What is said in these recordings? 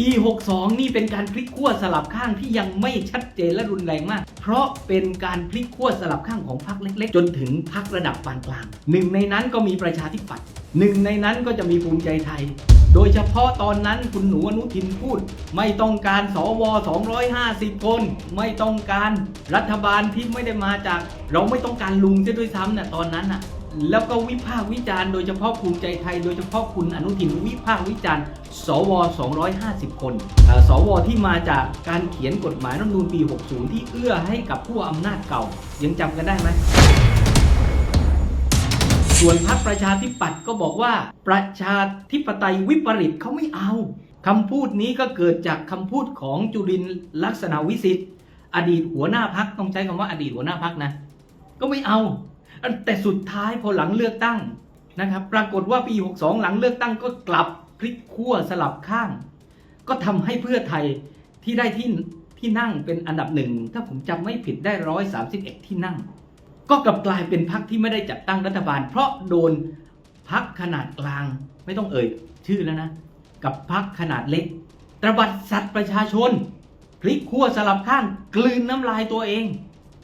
ปี 62 นี่เป็นการพลิกขั้วสลับข้างที่ยังไม่ชัดเจนและรุนแรงมาก เพราะเป็นการพลิกขั้วสลับข้างของพรรคเล็ก ๆ จนถึงพรรคระดับปานกลาง หนึ่งในนั้นก็มีประชาธิปัตย์หนึ่งในนั้นก็จะมีภูมิใจไทย โดยเฉพาะตอนนั้นคุณหนูอนุทินพูด ไม่ต้องการสว 250 คน ไม่ต้องการรัฐบาลที่ไม่ได้มาจาก เราไม่ต้องการลุงจะด้วยซ้ำนะตอนนั้นน่ะ แล้วก็วิพากษ์วิจารณ์โดยเฉพาะภูมิใจไทย โดยเฉพาะคุณอนุทินวิพากษ์วิจารณ์ สว 250 คนสวที่มาจากการเขียนกฎหมายรัฐธรรมนูญปี 60 ที่เอื้อให้กับผู้อำนาจเก่า ยังจำกันได้ไหมส่วนพรรคประชาธิปัตย์ก็บอกว่า ประชาธิปไตยวิปริตเขาไม่เอาคำพูดนี้ก็เกิดจากคำพูดของจุรินลักษณะวิสิทธิ์อดีตหัวหน้าพักต้องใช้คำว่าอดีตหัวหน้าพักนะ ก็ไม่เอา แต่สุดท้ายพอหลังเลือกตั้งนะครับ ปรากฏว่าปี 62 หลังเลือกตั้งก็กลับพลิกขั้วสลับข้าง ก็ทำให้เพื่อไทยที่ได้ที่ที่นั่งเป็นอันดับหนึ่ง ถ้าผมจำไม่ผิดได้ 131 ที่นั่ง ก็กลับกลายเป็นพรรคที่ไม่ได้จัดตั้งรัฐบาล เพราะโดนพรรคขนาดกลาง ไม่ต้องเอ่ยชื่อแล้วนะ กับพรรคขนาดเล็กตระบัดสัตว์ประชาชน พลิกขั้วสลับข้างกลืนน้ำลายตัวเอง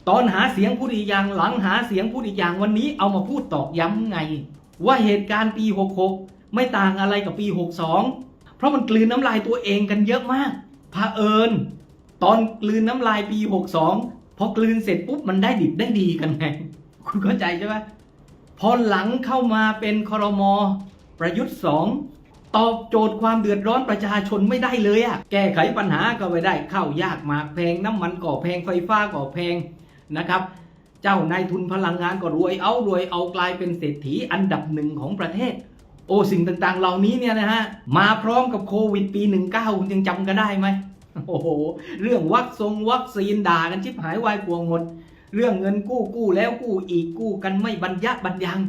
ตอนหาเสียงพูดอีกอย่างหลังหาเสียงพูดอีกอย่างวันนี้เอามาพูดตอกย้ำไง ว่าเหตุการณ์ปี 66 ไม่ต่างอะไรกับปี 62 เพราะมันกลืนน้ำลายตัวเองกันเยอะมากเอิญตอนกลืนน้ำลายปี 62 พอกลืนเสร็จปุ๊บมันได้ดิบได้ดีกันไง คุณเข้าใจใช่ไหมพอหลังเข้ามาเป็นคอรมอประยุทธ์สองตอบโจทย์ความเดือดร้อนประชาชนไม่ได้เลยอะแก้ไขปัญหาก็ไม่ได้ข้าวยากหมากแพงน้ำมันก่อแพงไฟฟ้าก่อแพง นะครับ เจ้านายทุนพลังงานก็รวยเอารวยเอากลายเป็นเศรษฐีอันดับหนึ่งของประเทศ โอ้สิ่งต่างๆ เหล่านี้เนี่ยนะฮะมาพร้อมกับโควิดปี 19คุณยังจำกันได้ไหมโอ้โหเรื่องวัคซงวัคซีนด่ากันชิบหายวายปวงหมด เรื่องเงินกู้กู้แล้วกู้อีกกู้กันไม่บรรยะบรรยัง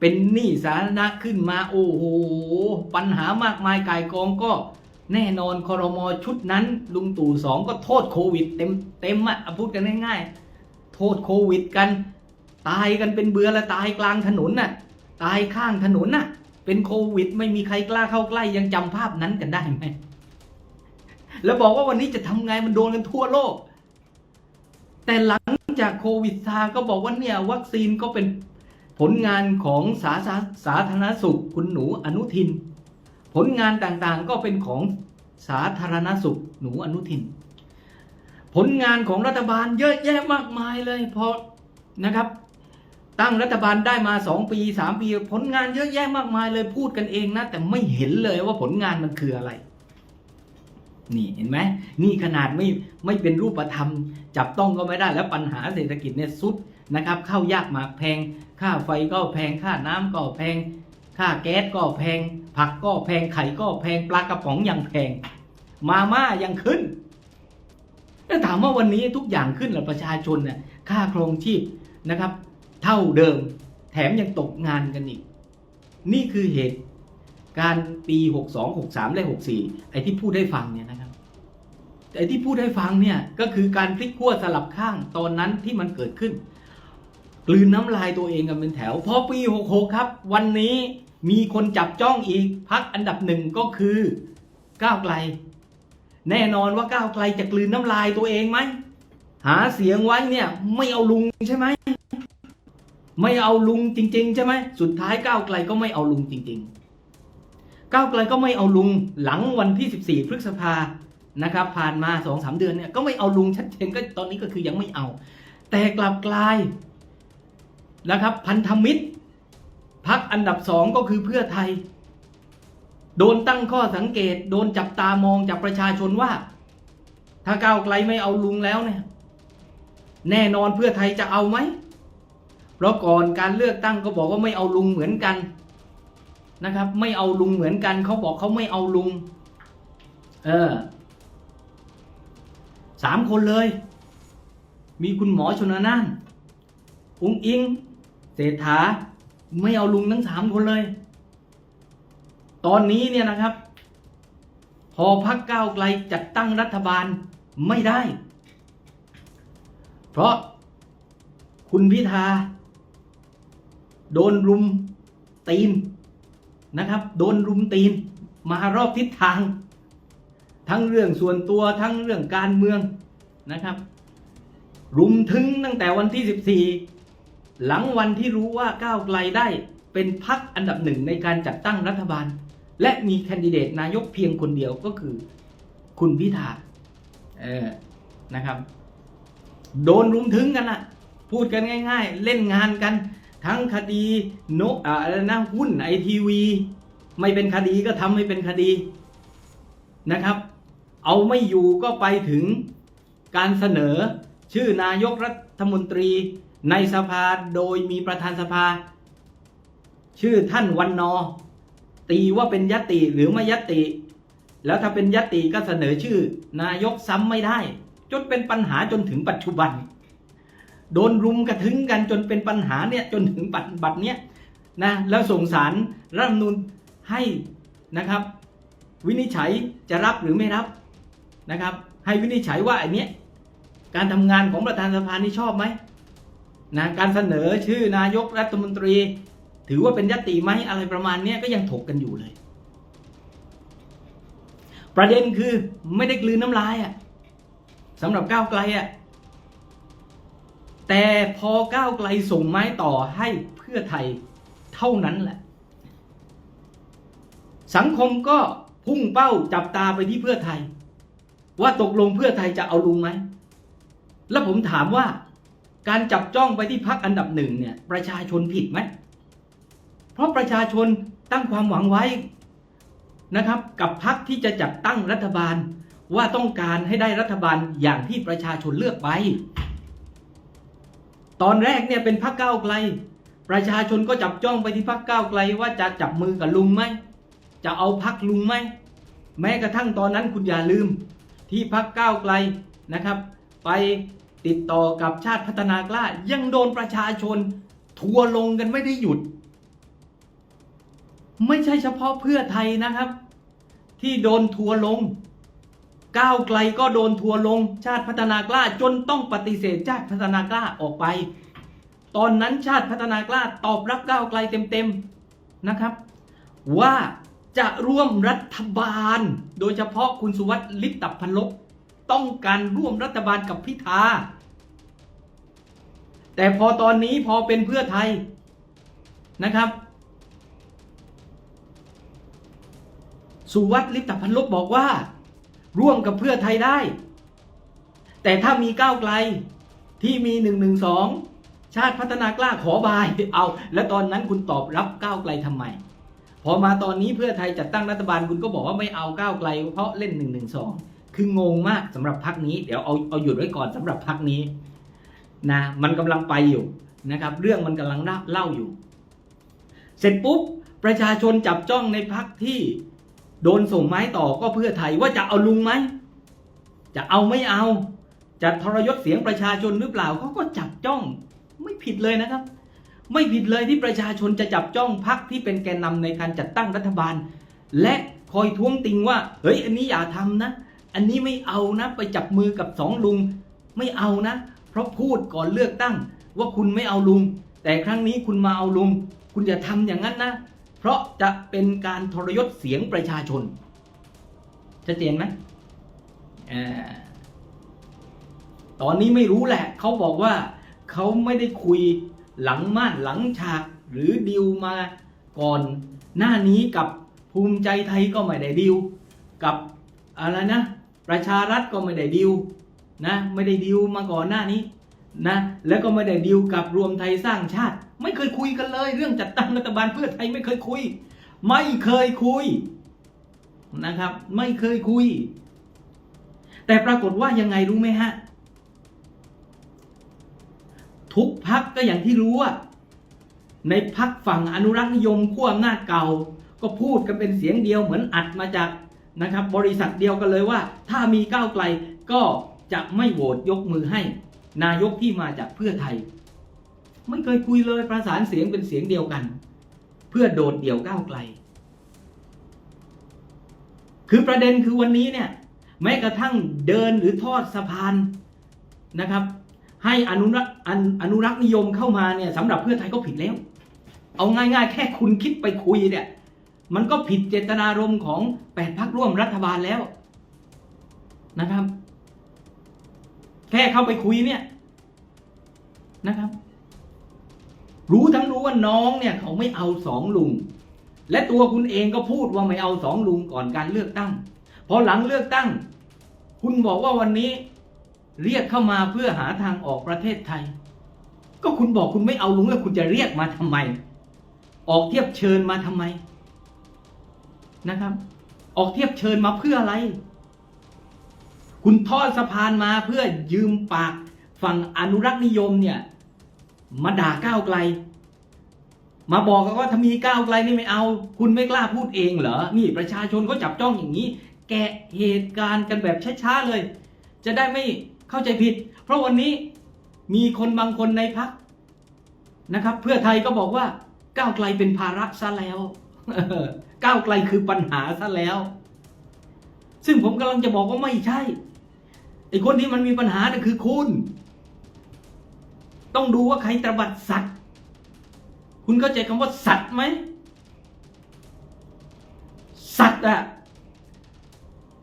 เป็นหนี้สาธารณะขึ้นมาโอ้โห ปัญหามากมายกายกองก็แน่นอนคอรมอชุดนั้น ลุงตู่สองก็โทษโควิดเต็มเต็มอะพูดกันง่ายๆ ทษโควิดกัน ตายกันเป็นเบือและตายกลางถนนน่ะ ตายข้างถนนน่ะ เป็นโควิด ไม่มีใครกล้าเข้าใกล้ยังจำภาพนั้นกันได้ไหมแล้วบอกว่าวันนี้จะทำไงมันโดนกันทั่วโลก แต่หลังจากโควิดซาก็บอกว่าเนี่ยวัคซีนก็เป็นผลงานของสาสาสาธารณสุขคุณหนูอนุทิน ผลงานต่างๆก็เป็นของสาธารณสุขหนูอนุทิน ผลงานของรัฐบาลเยอะแยะมากมายเลยพอนะครับ ตั้งรัฐบาลได้มา 2 ปี 3 ปี ผลงานเยอะแยะมากมายเลยพูดกันเองนะแต่ไม่เห็นเลยว่าผลงานมันคืออะไร นี่เห็นไหมนี่ขนาดไม่ไม่เป็นรูปธรรม จับต้องก็ไม่ได้แล้วปัญหาเศรษฐกิจเนี่ยสุดนะครับเข้ายากหมากแพง ค่าไฟก็แพงค่าน้ำก็แพง ค่าแก๊สก็แพง ผักก็แพงไข่ก็แพงปลากระป๋องยังแพง มาม่ายังขึ้น แล้วถามว่าวันนี้ทุกอย่างขึ้นแล้วประชาชนเนี่ยค่าครองชีพนะครับ เท่าเดิมแถมยังตกงานกันอีก นี่คือเหตุการปี 62 63 และ 64 ไอ้ที่พูดให้ฟังเนี่ยนะครับไอ้ที่พูดให้ฟังเนี่ยก็คือการพลิกขั้วสลับข้างตอนนั้นที่มันเกิดขึ้นกลืนน้ำลายตัวเองกันเป็นแถว พอปี 66 ครับ วันนี้มีคนจับจ้องอีกพักอันดับหนึ่งก็คือก้าวไกล แน่นอนว่าก้าวไกลจะกลืนน้ำลายตัวเองไหม หาเสียงไว้เนี่ย ไม่เอาลุงใช่ไหม ไม่เอาลุงจริง ๆ ใช่ไหม สุดท้ายก้าวไกลก็ไม่เอาลุงจริง ๆ ก้าวไกลก็ไม่เอาลุงหลังวันที่ 14 พฤษภานะครับ ผ่านมา2อสเดือนเนี่ยก็ไม่เอาลุงชัดเจนก็ตอนนี้ก็คือยังไม่เอา แต่กลับกลายนะครับ พันธมิตรพักอันดับสองก็คือเพื่อไทย โดนตั้งข้อสังเกต โดนจับตามองจากประชาชนว่า ถ้าก้าวไกลไม่เอาลุงแล้วเนี่ย แน่นอนเพื่อไทยจะเอาไหมเพราะก่อนการเลือกตั้งก็บอกว่าไม่เอาลุงเหมือนกันนะครับ ไม่เอาลุงเหมือนกันเขาบอกเขาไม่เอาลุง เออสามคนเลย มีคุณหมอชนน่านอุ้งอิงเศรษฐาไม่เอาลุงทั้งสามคนเลย ตอนนี้เนี่ยนะครับ พอพักก้าวไกลจัดตั้งรัฐบาลไม่ได้ เพราะคุณพิธา โดนรุมตีนนะครับ โดนรุมตีน มารอบทิศทาง ทั้งเรื่องส่วนตัวทั้งเรื่องการเมืองนะครับ รุมถึงตั้งแต่วันที่ 14 หลังวันที่รู้ว่าก้าวไกลได้เป็นพักอันดับหนึ่งในการจัดตั้งรัฐบาล และมีแคนดิเดตนายกเพียงคนเดียวก็คือคุณพิธาเออนะครับ โดนรุมถึงกันนะพูดกันง่าย ๆ เล่นงานกัน ทั้งคดีนกอ่าอะไรนะหุ้นไอทีวีไม่เป็นคดีก็ทำให้เป็นคดีนะครับ เอาไม่อยู่ก็ไปถึงการเสนอชื่อนายกรัฐมนตรีในสภาโดยมีประธานสภา ชื่อท่านวันนอ ตีว่าเป็นยติหรือไม่ยติ แล้วถ้าเป็นยติก็เสนอชื่อ นายกซ้ำไม่ได้ จนเป็นปัญหาจนถึงปัจจุบัน โดนรุมกระทึงกันจนเป็นปัญหาเนี่ยจนถึงปัจจุบันเนี้ยนะแล้วส่งสารรัฐมนูญให้นะครับ วินิจฉัยจะรับหรือไม่รับนะครับ ให้วินิจฉัยว่าอันเนี้ยการทำงานของประธานสภานี่ชอบไหมนะการเสนอชื่อนายกรัฐมนตรี ถือว่าเป็นยติไหมอะไรประมาณนี้ก็ยังถกกันอยู่เลย ประเด็นคือไม่ได้กลืนน้ำลายอะ่ะสำหรับก้าวไกลอะ่ะแต่พอก้าวไกลส่งไม้ต่อให้เพื่อไทยเท่านั้นแหละ สังคมก็พุ่งเป้าจับตาไปที่เพื่อไทย ว่าตกลงเพื่อไทยจะเอาลุงไหม แล้วผมถามว่า การจับจ้องไปที่พักอันดับหนึ่งเนี่ย ประชาชนผิดไหม เพราะประชาชนตั้งความหวังไว้นะครับ กับพักที่จะจัดตั้งรัฐบาลว่าต้องการให้ได้รัฐบาลอย่างที่ประชาชนเลือกไป ตอนแรกเนี่ยเป็นพักก้าวไกล ประชาชนก็จับจ้องไปที่พักก้าวไกลว่าจะจับมือกับลุงไหมจะเอาพักลุงไหมแม้กระทั่งตอนนั้นคุณอย่าลืม ที่พักก้าวไกลนะครับ ไปติดต่อกับชาติพัฒนากล้า ยังโดนประชาชนทัวลงกันไม่ได้หยุด ไม่ใช่เฉพาะเพื่อไทยนะครับ ที่โดนทัวร์ลง ก้าวไกลก็โดนทัวร์ลง ชาติพัฒนากล้าจนต้องปฏิเสธชาติพัฒนากล้าออกไป ตอนนั้นชาติพัฒนากล้าตอบรับก้าวไกลเต็มๆนะครับ ว่าจะร่วมรัฐบาล โดยเฉพาะคุณสุวัสดิ์ลิปตับพันลบต้องการร่วมรัฐบาลกับพิธาแต่พอตอนนี้พอเป็นเพื่อไทยนะครับ สุวัสดิ์ลิปตพันลบบอกว่า ร่วมกับเพื่อไทยได้ แต่ถ้ามีก้าวไกลที่มีหนึ่งหนึ่งสองชาติพัฒนากล้าขอบายเอา แล้วตอนนั้นคุณตอบรับก้าวไกลทำไม พอมาตอนนี้เพื่อไทยจัดตั้งรัฐบาลคุณก็บอกว่าไม่เอาก้าวไกล เพราะเล่น1นึคืองงมากสำหรับพักนี้ เดี๋ยวเอาเอาหยุดไว้ก่อนสำหรับพักนี้นะมันกำลังไปอยู่นะครับ เรื่องมันกำลังเล่าอยู่ เสร็จปุ๊บประชาชนจับจ้องในพักที่ โดนส่งไม้ต่อก็เพื่อไทยว่าจะเอาลุงไหม จะเอาไม่เอา จะทรยศเสียงประชาชนหรือเปล่าเขาก็จับจ้อง ไม่ผิดเลยนะครับ ไม่ผิดเลยที่ประชาชนจะจับจ้องพักที่เป็นแกนนำในการจัดตั้งรัฐบาล และคอยท้วงติงว่า เฮ้ย อันนี้อย่าทำนะ อันนี้ไม่เอานะ ไปจับมือกับสองลุง ไม่เอานะ เพราะพูดก่อนเลือกตั้ง ว่าคุณไม่เอาลุง แต่ครั้งนี้คุณมาเอาลุง คุณอย่าทำอย่างนั้นนะ เพราะจะเป็นการทรยศเสียงประชาชนชัดเจนไหมตอนนี้ไม่รู้แหละ เขาบอกว่าเขาไม่ได้คุยหลังม่านหลังฉากหรือดิวมาก่อนหน้านี้กับภูมิใจไทยก็ไม่ได้ดิว กับอะไรนะ ประชารัฐก็ไม่ได้ดิวนะไม่ได้ดิวมาก่อนหน้านี้นะแล้วก็ไม่ได้ดิวกับรวมไทยสร้างชาติ ไม่เคยคุยกันเลย เรื่องจัดตั้งรัฐบาลเพื่อไทยไม่เคยคุย ไม่เคยคุยนะครับ ไม่เคยคุย แต่ปรากฏว่ายังไงรู้ไหมฮะ ทุกพักก็อย่างที่รู้ว่าในพักฝั่งอนุรักษ์นิยมขั้วอำนาจเก่า ก็พูดกันเป็นเสียงเดียวเหมือนอัดมาจากนะครับ บริษัทเดียวกันเลยว่า ถ้ามีก้าวไกลก็จะไม่โหวตยกมือให้ นายกที่มาจากเพื่อไทย ไม่เคยคุยเลยประสานเสียงเป็นเสียงเดียวกัน เพื่อโดดเดี่ยวก้าวไกล คือประเด็นคือวันนี้เนี่ยแม้กระทั่งเดินหรือทอดสะพานนะครับ ให้อนุรักษ์อนุรักษ์นิยมเข้ามาเนี่ยสำหรับเพื่อไทยก็ผิดแล้ว เอาง่ายๆ แค่คุณคิดไปคุยเนี่ยมันก็ผิดเจตนารมณ์ของแปดพักร่วมรัฐบาลแล้วนะครับ แค่เข้าไปคุยเนี่ยนะครับ รู้ทั้งรู้ว่าน้องเนี่ยเขาไม่เอาสองลุง และตัวคุณเองก็พูดว่าไม่เอาสองลุงก่อนการเลือกตั้ง พอหลังเลือกตั้ง คุณบอกว่าวันนี้เรียกเข้ามาเพื่อหาทางออกประเทศไทย ก็คุณบอกคุณไม่เอาลุงแล้วคุณจะเรียกมาทำไม ออกเทียบเชิญมาทำไมนะครับ ออกเทียบเชิญมาเพื่ออะไร คุณทอดสะพานมาเพื่อยืมปากฝั่งอนุรักษ์นิยมเนี่ย มาด่าก้าวไกล มาบอกกันว่าถ้ามีก้าวไกลนี่ไม่เอา คุณไม่กล้าพูดเองเหรอ นี่ประชาชนเขาจับจ้องอย่างนี้ แกะเหตุการณ์กันแบบช้าๆเลย จะได้ไม่เข้าใจผิด เพราะวันนี้มีคนบางคนในพักนะครับ เพื่อไทยก็บอกว่าก้าวไกลเป็นภาระซะแล้วก้าวไกลคือปัญหาซะแล้ว ซึ่งผมกำลังจะบอกว่าไม่ใช่ไอ้คนที่มันมีปัญหาเนี่ยคือคุณ ต้องดูว่าใครตบัดสัตว์คุณเข้าใจคำว่าสัตว์ไหมสัตว์อะ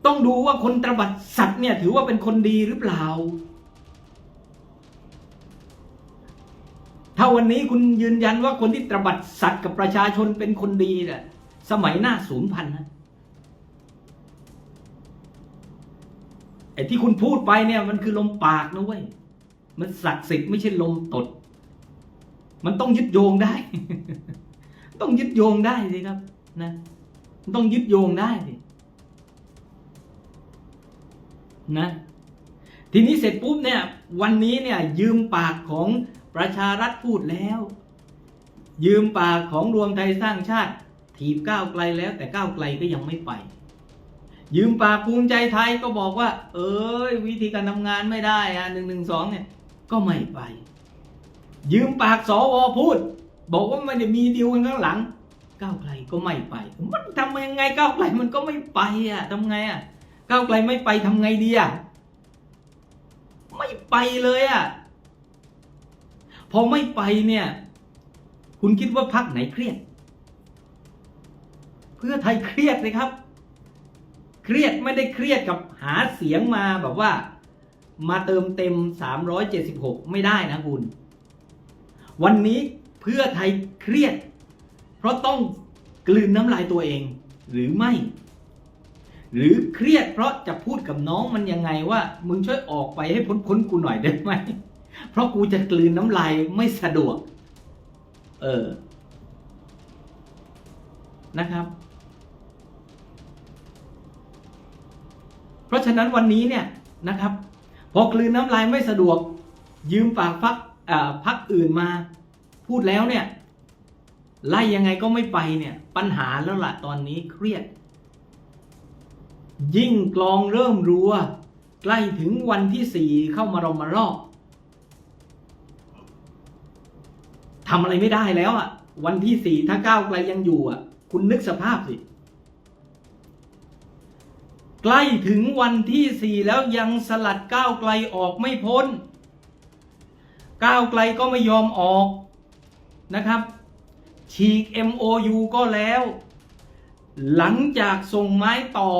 ต้องดูว่าคนตบัดสัตว์เนี่ยถือว่าเป็นคนดีหรือเปล่า ถ้าวันนี้คุณยืนยันว่าคนที่ตบัดสัตว์กับประชาชนเป็นคนดีเนี่ยสมัยหน้าศูนย์พันนะไอ้ที่คุณพูดไปเนี่ยมันคือลมปากนะเว้ย มันศักดิ์สิทธิ์ไม่ใช่ลมตด มันต้องยึดโยงได้ ต้องยึดโยงได้สิครับ นะมันต้องยึดโยงได้สินะ ทีนี้เสร็จปุ๊บเนี่ย วันนี้เนี่ย ยืมปากของประชารัฐพูดแล้ว ยืมปากของรวมไทยสร้างชาติ ถีบก้าวไกลแล้ว แต่ก้าวไกลก็ยังไม่ไป ยืมปากภูมิใจไทยก็บอกว่า เอ้ย วิธีการทำงานไม่ได้อะหนึ่งหนึ่งสองเนี่ย ก็ไม่ไป ยืมปากสวพูด บอกว่าไม่ได้มีดีลกันข้างหลัง ก้าวไกลก็ไม่ไป มันทำยังไงก้าวไกลมันก็ไม่ไปอะทำไงอะก้าวไกลไม่ไปทำไงดีอะไม่ไปเลยอะพอไม่ไปเนี่ย คุณคิดว่าพักไหนเครียด เพื่อไทยเครียดเลยครับ เครียดไม่ได้เครียดกับหาเสียงมาแบบว่า มาเติมเต็ม 376 ไม่ได้นะคุณ วันนี้เพื่อไทยเครียด เพราะต้องกลืนน้ำลายตัวเองหรือไม่ หรือเครียดเพราะจะพูดกับน้องมันยังไงว่า มึงช่วยออกไปให้พ้นพ้นกูหน่อยได้ไหม เพราะกูจะกลืนน้ำลายไม่สะดวก เออ นะครับ เพราะฉะนั้นวันนี้เนี่ยนะครับ พอกลืนน้ำลายไม่สะดวก ยืมปากพักพักอื่นมาพูดแล้วเนี่ย ไล่ยังไงก็ไม่ไปเนี่ย ปัญหาแล้วล่ะตอนนี้เครียด ยิ่งกลองเริ่มรัว ใกล้ถึงวันที่สี่เข้ามารอมารอบทำอะไรไม่ได้แล้วอะ วันที่สี่ถ้าก้าวไกลยังอยู่อะ คุณนึกสภาพสิ ใกล้ถึงวันที่สี่แล้วยังสลัดก้าวไกลออกไม่พ้น ก้าวไกลก็ไม่ยอมออกนะครับ ฉีก MOU ก็แล้ว หลังจากส่งไม้ต่อ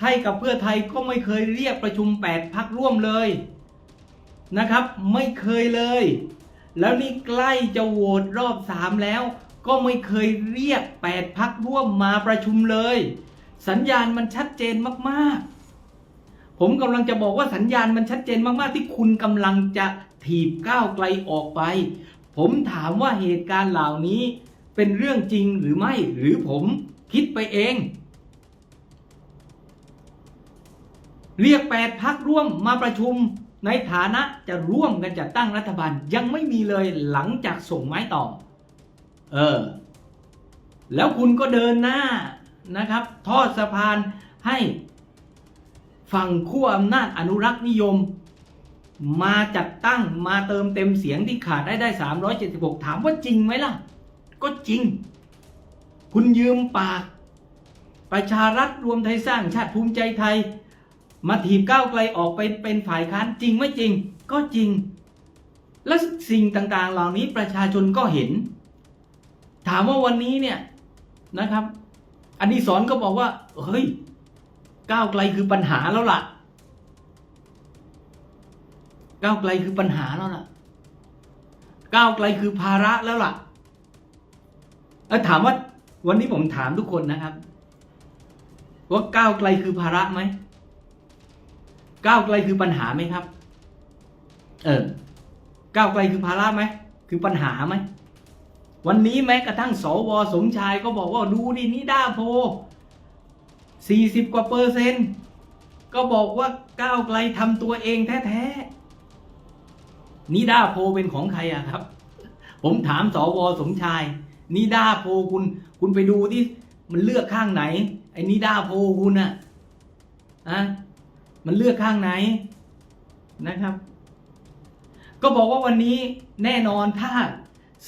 ให้กับเพื่อไทยก็ไม่เคยเรียกประชุม 8 พักร่วมเลยนะครับ ไม่เคยเลย แล้วนี่ใกล้จะโหวตรอบ 3 แล้ว ก็ไม่เคยเรียก 8 พักร่วมมาประชุมเลย สัญญาณมันชัดเจนมากๆ ผมกำลังจะบอกว่าสัญญาณมันชัดเจนมากๆ ที่คุณกำลังจะถีบก้าวไกลออกไป ผมถามว่าเหตุการณ์เหล่านี้เป็นเรื่องจริงหรือไม่หรือผมคิดไปเอง เรียกแปดพักร่วมมาประชุมในฐานะจะร่วมกันจัดตั้งรัฐบาลยังไม่มีเลยหลังจากส่งไม้ต่อ เออ แล้วคุณก็เดินหน้า นะครับ ทอดสะพานให้ฝั่งขั้วอำนาจอนุรักษ์นิยม มาจัดตั้งมาเติมเต็มเสียงที่ขาดได้ได้ 376 ถามว่าจริงไหมล่ะ ก็จริง คุณยืมปาก ประชารัฐรวมไทยสร้างชาติภูมิใจไทย มาถีบก้าวไกลออกไปเป็นฝ่ายค้านจริงไม่จริง ก็จริง และสิ่งต่างๆ เหล่านี้ประชาชนก็เห็น ถามว่าวันนี้เนี่ยนะครับ อันนี้สอนก็บอกว่า เฮ้ย ก้าวไกลคือปัญหาแล้วล่ะ ก้าวไกลคือปัญหาแล้วล่ะ ก้าวไกลคือภาระแล้วล่ะเออถามว่า วันนี้ผมถามทุกคนนะครับ ว่าก้าวไกลคือภาระไหมก้าวไกลคือปัญหาไหมครับ เออ ก้าวไกลคือภาระไหม คือปัญหาไหม วันนี้แม้กระทั่งสวสมชายก็บอกว่าดูดินิด้าโพสี่สิบกว่าเปอร์เซ็นต์ก็บอกว่าก้าวไกลทำตัวเองแท้ๆนิด้าโพเป็นของใครอะครับ ผมถามสวสมชายนิด้าโพคุณคุณไปดูที่มันเลือกข้างไหน ไอ้นิด้าโพคุณอะอะมันเลือกข้างไหนนะครับ ก็บอกว่าวันนี้แน่นอนถ้า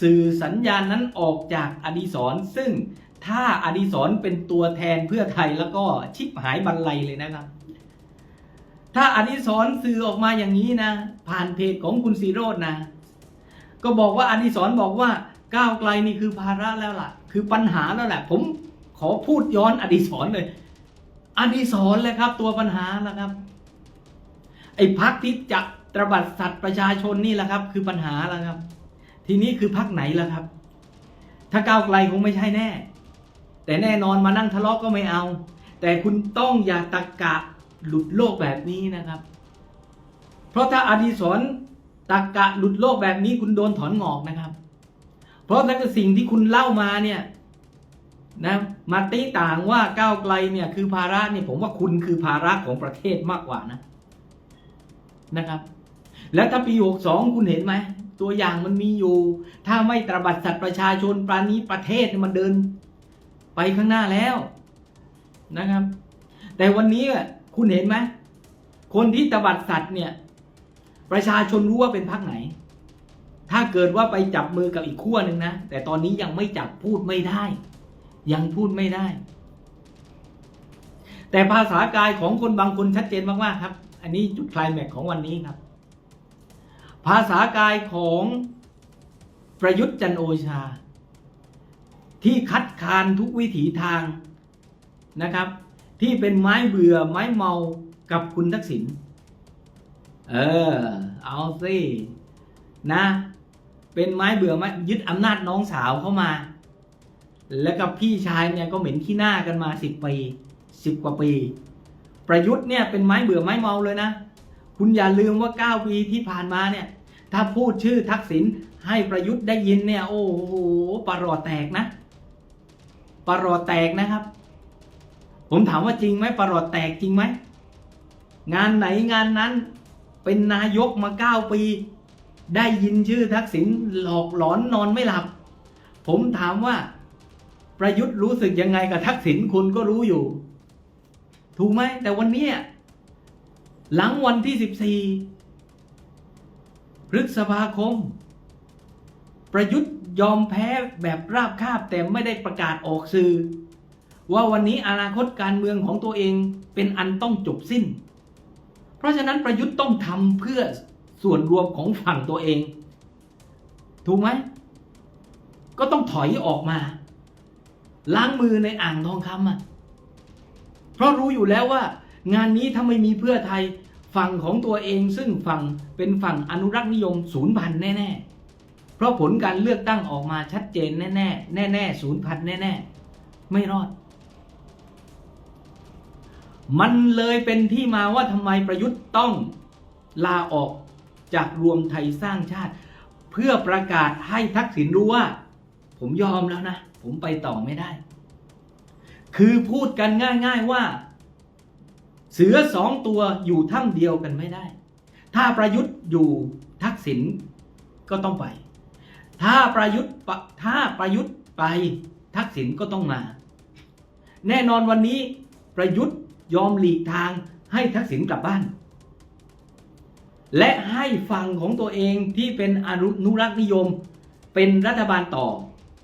สื่อสัญญาณนั้นออกจากอดีศรซึ่งถ้าอดีศรเป็นตัวแทนเพื่อไทยแล้วก็ชิบหายบันไลเลยนะครับ ถ้าอดิศรสื่อออกมาอย่างนี้นะ ผ่านเพจของคุณสีโรจนะ ก็บอกว่าอดิศรบอกว่าก้าวไกลนี่คือภาระแล้วล่ะ คือปัญหาแล้วแหละ ผมขอพูดย้อนอดิศรเลย อดิศรเลยครับ ตัวปัญหาแล้วครับ ไอ้พักที่จะตระบัดสัตว์ประชาชนนี่แหละครับ คือปัญหาแล้วครับ ทีนี้คือพักไหนล่ะครับ ถ้าก้าวไกลคงไม่ใช่แน่ แต่แน่นอนมานั่งทะเลาะกก็ไม่เอา แต่คุณต้องอย่าตะกะหลุดโลกแบบนี้นะครับ เพราะถ้าอดีศรตะกะหลุดโลกแบบนี้คุณโดนถอนงอกนะครับ เพราะถ้าสิ่งที่คุณเล่ามาเนี่ยนะมาตีต่างว่าก้าวไกลเนี่ยคือภาระเนี่ยผมว่าคุณคือภาระของประเทศมากกว่านะนะครับ แล้วถ้าปี 62 คุณเห็นไหม ตัวอย่างมันมีอยู่ ถ้าไม่ตระบัดสัตว์ประชาชนปรานี้ประเทศมันเดินไปข้างหน้าแล้วนะครับ แต่วันนี้คุณเห็นไหมคนที่ตบัดสัตว์เนี่ย ประชาชนรู้ว่าเป็นพรรคไหน ถ้าเกิดว่าไปจับมือกับอีกขั้วหนึ่งนะ แต่ตอนนี้ยังไม่จับพูดไม่ได้ ยังพูดไม่ได้ แต่ภาษากายของคนบางคนชัดเจนมากๆครับ อันนี้จุดคลายแม็กของวันนี้ครับ ภาษากายของประยุทธ์จันโอชา ที่คัดค้านทุกวิถีทางนะครับ ที่เป็นไม้เบื่อไม้เมากับคุณทักษิณเออ เอาสินะ เป็นไม้เบื่อไม้ยึดอำนาจน้องสาวเข้ามา แล้วกับพี่ชายเนี่ยก็เหม็นขี้หน้ากันมาสิบปีสิบกว่าปี ประยุทธ์เนี่ยเป็นไม้เบื่อไม้เมาเลยนะ คุณอย่าลืมว่าเก้าปีที่ผ่านมาเนี่ย ถ้าพูดชื่อทักษิณให้ประยุทธ์ได้ยินเนี่ย โอ้โหปรอแตกนะปรอแตกนะครับ ผมถามว่าจริงไหมปรอแตกจริงไหมงานไหนงานนั้นเป็นนายกมาเก้าปี ได้ยินชื่อทักษิณหลอกหลอนนอนไม่หลับ ผมถามว่า ประยุทธ์รู้สึกยังไงกับทักษิณคุณก็รู้อยู่ ถูกไหมแต่วันนี้ หลังวันที่สิบสี่พฤษภาคม ประยุทธ์ยอมแพ้แบบราบคาบแต่ไม่ได้ประกาศออกสื่อ ว่าวันนี้อนาคตการเมืองของตัวเองเป็นอันต้องจบสิ้น เพราะฉะนั้นประยุทธ์ต้องทำเพื่อส่วนรวมของฝั่งตัวเอง ถูกไหม ก็ต้องถอยออกมา ล้างมือในอ่างทองคำอะ เพราะรู้อยู่แล้วว่างานนี้ถ้าไม่มีเพื่อไทย ฝั่งของตัวเองซึ่งฝั่งเป็นฝั่งอนุรักษ์นิยมศูนย์พันแน่ๆ เพราะผลการเลือกตั้งออกมาชัดเจนแน่ๆ แน่ๆศูนย์พันแน่ๆ ไม่รอด มันเลยเป็นที่มาว่าทำไมประยุทธ์ต้องลาออกจากรวมไทยสร้างชาติ เพื่อประกาศให้ทักษิณรู้ว่า ผมยอมแล้วนะ ผมไปต่อไม่ได้ คือพูดกันง่าย ๆว่า เสือสองตัวอยู่ถ้ำเดียวกันไม่ได้ ถ้าประยุทธ์อยู่ทักษิณก็ต้องไป ถ้าประยุทธ์ถ้าประยุทธ์ไปทักษิณก็ต้องมา แน่นอนวันนี้ประยุทธ์ยอมหลีกทางให้ทักษิณกลับบ้าน และให้ฝั่งของตัวเองที่เป็นอนุรักษ์นิยมเป็นรัฐบาลต่อ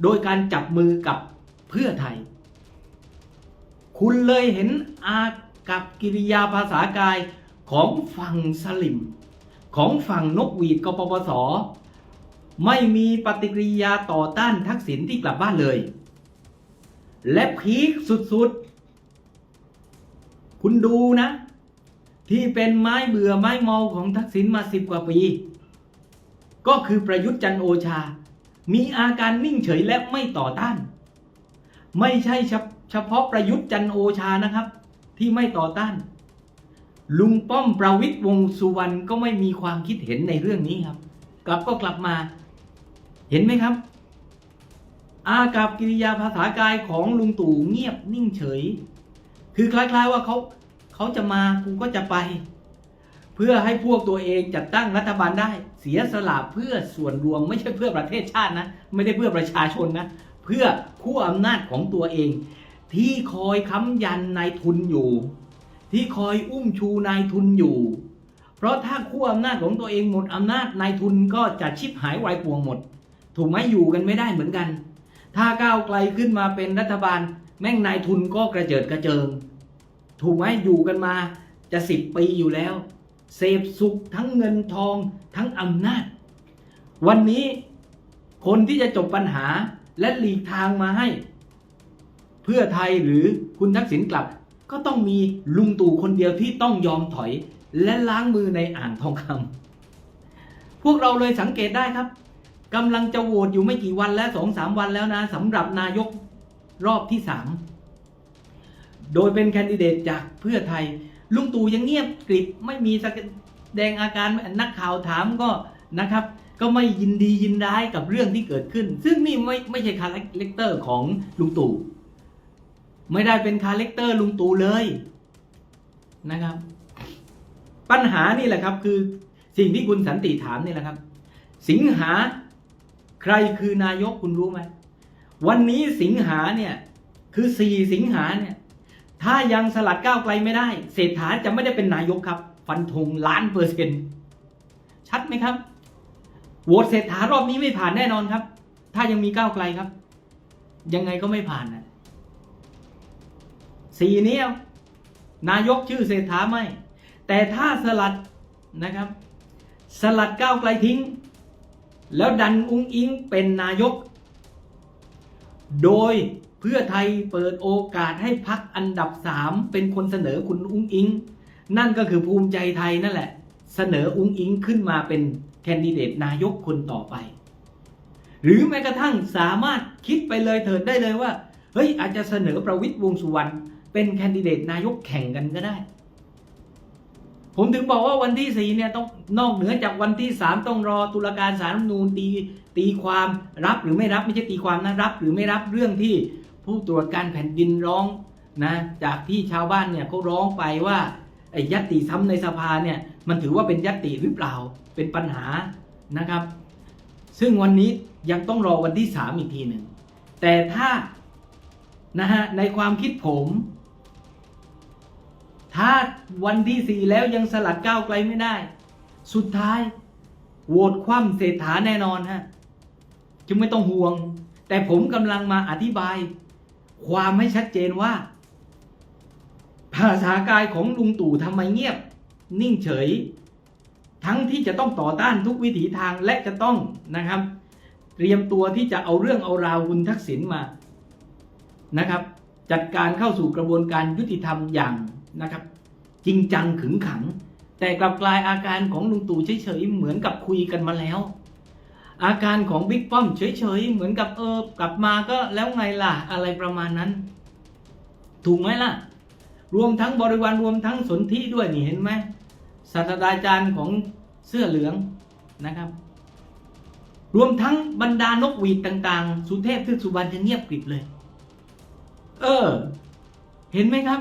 โดยการจับมือกับเพื่อไทย คุณเลยเห็นอา กับกิริยาภาษากายของฝั่งสลิม ของฝั่งนกหวีดกปปส ไม่มีปฏิกิริยาต่อต้านทักษิณที่กลับบ้านเลย และพีคสุดๆ คุณดูนะ ที่เป็นไม้เบื่อไม้เมาของทักษิณมาสิบกว่าปี ก็คือประยุทธ์จันโอชา มีอาการนิ่งเฉยและไม่ต่อต้าน ไม่ใช่เฉพาะประยุทธ์จันโอชานะครับ ที่ไม่ต่อต้าน ลุงป้อมประวิตยวงสุวรรณก็ไม่มีความคิดเห็นในเรื่องนี้ครับ กลับก็กลับมา เห็นไหมครับ อากับกิริยาภาษากายของลุงตู่เงียบนิ่งเฉย คือคล้ายๆว่าเขาเขาจะมากูก็จะไป เพื่อให้พวกตัวเองจัดตั้งรัฐบาลได้ เสียสละเพื่อส่วนรวมไม่ใช่เพื่อประเทศชาตินะ ไม่ได้เพื่อประชาชนนะ เพื่อคู่อำนาจของตัวเอง ที่คอยค้ำยันนายทุนอยู่ ที่คอยอุ้มชูนายทุนอยู่ เพราะถ้าคู่อำนาจของตัวเองหมดอำนาจนายทุนก็จะชิบหายวายป่วงหมด ถูกไหมอยู่กันไม่ได้เหมือนกัน ถ้าก้าวไกลขึ้นมาเป็นรัฐบาล แม่งนายทุนก็กระเจิดกระเจิง ถูกไหมอยู่กันมาจะสิบปีอยู่แล้ว เสพสุขทั้งเงินทองทั้งอำนาจ วันนี้คนที่จะจบปัญหาและหลีกทางมาให้ พื่อไทยหรือคุณทักษิณกลับ ก็ต้องมีลุงตู่คนเดียวที่ต้องยอมถอยและล้างมือในอ่างทองคำพวกเราเลยสังเกตได้ครับกำลังจะโหวตอยู่ไม่กี่วันแล้วสองสามวันแล้วนะสำหรับนายกรอบที่สามโดยเป็นแคนดิเดตจากเพื่อไทย ลุงตู่ยังเงียบกริบไม่มีแสดงอาการนักข่าวถามก็นะครับ ก็ไม่ยินดียินร้ายกับเรื่องที่เกิดขึ้น ซึ่งนี่ไม่ไม่ใช่คาแรคเตอร์ของลุงตู่ ไม่ได้เป็นคาแรคเตอร์ลุงตู่เลยนะครับ ปัญหานี่แหละครับ คือสิ่งที่คุณสันติถามนี่แหละครับ สิงหาใครคือนายกคุณรู้ไหมวันนี้สิงหาเนี่ย คือสี่สิงหาเนี่ย ถ้ายังสลัดก้าวไกลไม่ได้ เศรษฐาจะไม่ได้เป็นนายกครับ ฟันธงล้านเปอร์เซ็นต์ชัดไหมครับโหวตเศรษฐารอบนี้ไม่ผ่านแน่นอนครับ ถ้ายังมีก้าวไกลครับ ยังไงก็ไม่ผ่านนะ สี่เนี้ยนายกชื่อเศรษฐาไม่ แต่ถ้าสลัดนะครับ สลัดก้าวไกลทิ้ง แล้วดันอุ้งอิงเป็นนายก โดยเพื่อไทยเปิดโอกาสให้พักอันดับสามเป็นคนเสนอคุณอุ้งอิง นั่นก็คือภูมิใจไทยนั่นแหละ เสนออุ้งอิงขึ้นมาเป็นแคนดิเดตนายกคนต่อไป หรือแม้กระทั่งสามารถคิดไปเลยเถิดได้เลยว่า เฮ้ยอาจจะเสนอประวิตยวงสุวรรณ เป็นแคนดิเดตนายกแข่งกันก็ได้ ผมถึงบอกว่าวันที่สี่เนี่ยต้องนอกเหนือจากวันที่สามต้องรอตุลาการสารรัฐนูญตีตีความรับหรือไม่รับไม่ใช่ตีความนะรับ หรือไม่รับเรื่องที่ผู้ตรวจการแผ่นดินร้องนะจากที่ชาวบ้านเนี่ยเขาร้องไปว่าไอ้ยัตติซ้ำในสภาเนี่ยมันถือว่าเป็นยัตติหรือเปล่าเป็นปัญหานะครับ ซึ่งวันนี้ยังต้องรอวันที่สามอีกทีหนึ่งแต่ถ้านะฮะในความคิดผม ถ้าวันที่สี่แล้วยังสลัดก้าวไกลไม่ได้ สุดท้ายโหวตคว่ำเศรษฐาแน่นอนฮะจึงไม่ต้องห่วง แต่ผมกำลังมาอธิบาย ความไม่ชัดเจนว่า ภาษากายของลุงตู่ทำไมเงียบ นิ่งเฉย ทั้งที่จะต้องต่อต้านทุกวิถีทางและจะต้องนะครับ เตรียมตัวที่จะเอาเรื่องเอาราวคุณทักษิณมานะครับ จัดการเข้าสู่กระบวนการยุติธรรมอย่าง นะครับ จริงจังขึงขัง แต่กลับกลายอาการของลุงตู่เฉยๆเหมือนกับคุยกันมาแล้ว อาการของบิ๊กป้อมเฉยๆเหมือนกับเออกลับมาก็แล้วไงล่ะอะไรประมาณนั้น ถูกไหมล่ะ รวมทั้งบริวารรวมทั้งสนธิด้วยนี่เห็นไหมศาสตราจารย์ของเสื้อเหลืองนะครับ รวมทั้งบรรดานกหวีดต่าง ๆ สุเทพทึกสุบรรณจะเงียบกริบเลย เออ เห็นไหมครับ